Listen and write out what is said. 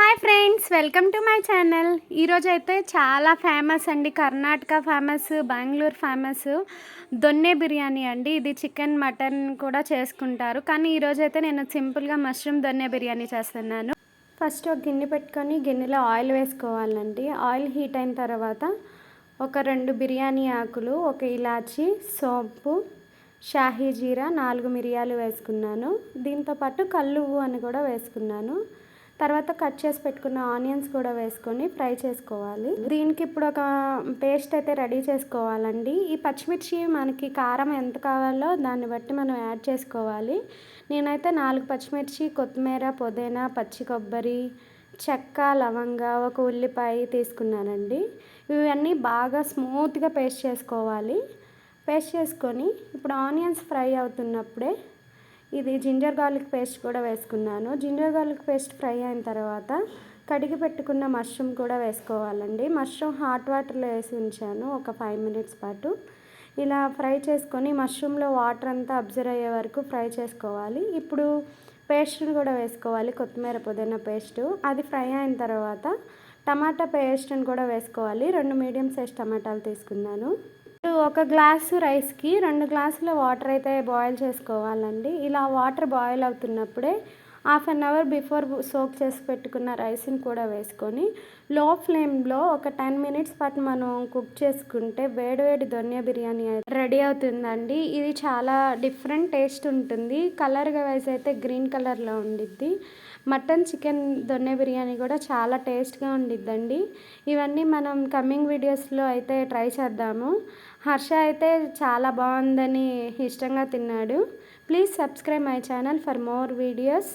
Hi friends welcome to my channel. ఈరోజు అయితే చాలా ఫేమస్ అండి కర్ణాటక ఫేమస్ బెంగళూరు ఫేమస్ దొన్నె బిర్యానీ అండి. ఇది చికెన్ మటన్ కూడా చేసుకుంటారు. కానీ ఈరోజు అయితే నేను సింపుల్గా మష్రూమ్ దొన్నె బిర్యానీ చేస్తున్నాను. ఫస్ట్ ఒక గిన్నె పెట్టుకొని గిన్నెలో ఆయిల్ వేసుకోవాలండి. ఆయిల్ హీట్ అయిన తర్వాత ఒక రెండు బిర్యానీ ఆకులు ఒక ఇలాచి సోంపు షాహీ జీరా నాలుగు మిరియాలు వేసుకున్నాను. దీంతోపాటు కల్లువ్వు అని కూడా వేసుకున్నాను. తర్వాత కట్ చేసి పెట్టుకున్న ఆనియన్స్ కూడా వేసుకొని ఫ్రై చేసుకోవాలి. దీనికి ఇప్పుడు ఒక పేస్ట్ అయితే రెడీ చేసుకోవాలండి. ఈ పచ్చిమిర్చి మనకి కారం ఎంత కావాలో దాన్ని బట్టి మనం యాడ్ చేసుకోవాలి. నేనైతే నాలుగు పచ్చిమిర్చి కొత్తిమీర పుదీనా పచ్చి కొబ్బరి చెక్క లవంగ ఒక ఉల్లిపాయ తీసుకున్నానండి. ఇవన్నీ బాగా స్మూత్గా పేస్ట్ చేసుకోవాలి. పేస్ట్ చేసుకొని ఇప్పుడు ఆనియన్స్ ఫ్రై అవుతున్నప్పుడే ఇది జింజర్ గార్లిక్ పేస్ట్ కూడా వేసుకున్నాను. జింజర్ గార్లిక్ పేస్ట్ ఫ్రై అయిన తర్వాత కడిగి పెట్టుకున్న మష్రూమ్ కూడా వేసుకోవాలండి. మష్రూమ్ హాట్ వాటర్లో వేసి ఉంచాను ఒక ఫైవ్ మినిట్స్ పాటు. ఇలా ఫ్రై చేసుకొని మష్రూమ్లో వాటర్ అంతా అబ్జర్వ్ అయ్యే వరకు ఫ్రై చేసుకోవాలి. ఇప్పుడు పేస్ట్ని కూడా వేసుకోవాలి కొత్తిమీర పుదీనా పేస్టు. అది ఫ్రై అయిన తర్వాత టమాటా పేస్ట్ని కూడా వేసుకోవాలి. రెండు మీడియం సైజ్ టమాటాలు తీసుకున్నాను. ఒక గ్లాసు రైస్కి రెండు గ్లాసుల వాటర్ అయితే బాయిల్ చేసుకోవాలండి. ఇలా water boil అవుతున్నప్పుడే half an hour before soak చేసి పెట్టుకున్న రైస్ని కూడా వేసుకొని లో ఫ్లేమ్లో ఒక టెన్ మినిట్స్ పాటు మనం కుక్ చేసుకుంటే వేడివేడి దొన్య బిర్యానీ రెడీ అవుతుందండి. ఇది చాలా డిఫరెంట్ టేస్ట్ ఉంటుంది. కలర్గా వైజ్ అయితే గ్రీన్ కలర్లో ఉండిద్ది. మటన్ చికెన్ దొన్నె బిర్యానీ కూడా చాలా టేస్ట్గా ఉండిద్దండి. ఇవన్నీ మనం కమింగ్ వీడియోస్లో అయితే ట్రై చేద్దాము. హర్ష అయితే చాలా బాగుందని ఇష్టంగా తిన్నాడు. Please subscribe my channel for more videos.